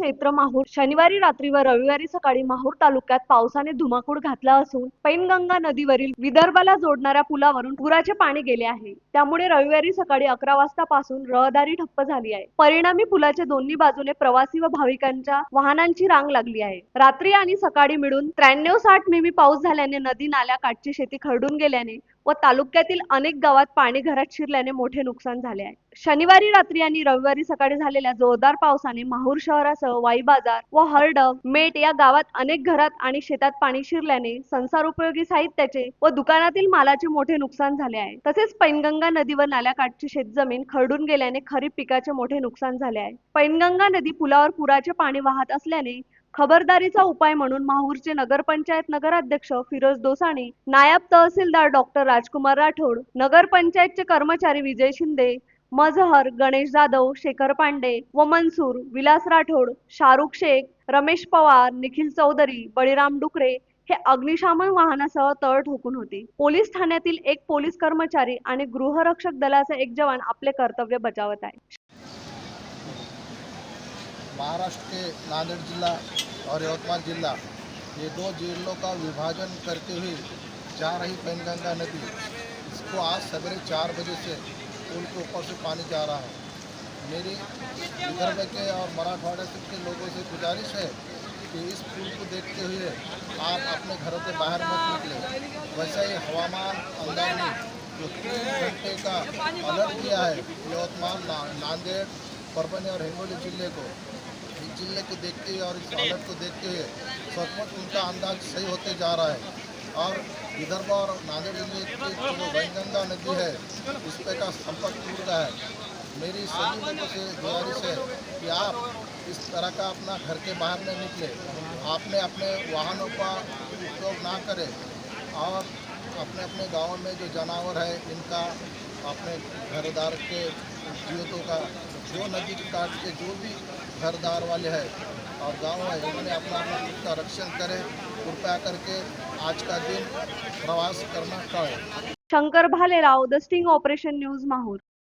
क्षेत्र माहूर शनिवारी रात्री व रविवारी सकाळी माहूर तालुक्यात पावसाने धुमाकूळ घातला असून पैनगंगा नदीवरील विदर्भाला जोडणाऱ्या पुलावरून पुराचे पाणी गेले आहे. त्यामुळे रविवारी सकाळी अकरा वाजता पासून रहदारी ठप्प झाली आहे. परिणामी पुलाच्या दोन्ही बाजूने प्रवासी व भाविकांच्या वाहनांची रांग लागली आहे. रात्री आणि सकाळी मिळून त्र्याण्णव साठ मिमी पाऊस झाल्याने नदी नाल्या काठची शेती खरडून गेल्याने व तालुक्यातील अनेक गावात पाणी घरात शिरल्याने मोठे नुकसान झाले आहे. शनिवारी रात्री आणि रविवारी सकाळी झालेल्या जोरदार पावसाने माहूर शहरासह वाई बाजार व हर्ड मेट या गावात अनेक घरात आणि शेतात पाणी शिरल्याने संसार उपयोगी साहित्याचे व दुकानातील मालाचे मोठे नुकसान झाले आहे. तसेच पैनगंगा नदी व नाल्याकाठची शेतजमीन खरडून गेल्याने खरीप पिकाचे मोठे नुकसान झाले आहे. पैनगंगा नदी पुलावर पुराचे पाणी वाहत असल्याने खबरदारीचा उपाय म्हणून माहूरचे नगरपंचायत नगराध्यक्ष फिरोज दोसाणी नायब तहसीलदार डॉक्टर राजकुमार राठोड नगरपंचायतचे कर्मचारी विजय शिंदे मजहर गणेश जाधव शेखर पांडे व मनसूर विलास राठोड शाहरुख शेख रमेश पवार निखिल चौधरी बळीराम डुकरे हे अग्निशामन वाहनासह तळ ठोकून होते. पोलीस ठाण्यातील एक पोलीस कर्मचारी आणि गृहरक्षक दलाचा एक जवान आपले कर्तव्य बजावत आहे. महाराष्ट्र के नांदेड़ जिला और यवतमाल जिला, ये दो जिलों का विभाजन करते हुए जा रही पैनगंगा नदी, इसको आज सवेरे चार बजे से पुल के ऊपर से पानी जा रहा है। मेरी विदर्भ के और मराठवाड़ा के लोगों से गुजारिश है कि इस पुल को देखते हुए आप अपने घरों से बाहर मत निकले। वैसे ही हवामान अंदाज ने जो तीन घंटे का अलर्ट दिया है, यवतमाल, नांदेड़, परभनी और हिंगोली ज़िले को इस ज़िले को देखते हुए और इस हालत को देखते हुए सचमुच उनका अंदाज सही होते जा रहा है। और विदर्भ और नांदेड़ ज़िले की जो वैनगंगा नदी है, उस पर का संपर्क टूट है। मेरी सभी लोगों से गुजारिश है कि आप इस तरह का अपना घर के बाहर न निकले। आपने अपने वाहनों का उपयोग ना करें। और अपने अपने गाँव में जो जानवर है, इनका अपने घरदार के जीवतों का जो नदी के काट के जो भी घरदार वाले हैं और गांव है उन्होंने अपना अपना खुद का रक्षण करें कृपया करके आज का दिन प्रवास करना टाळें। Shankar Bhalerao the sting operation news Mahur.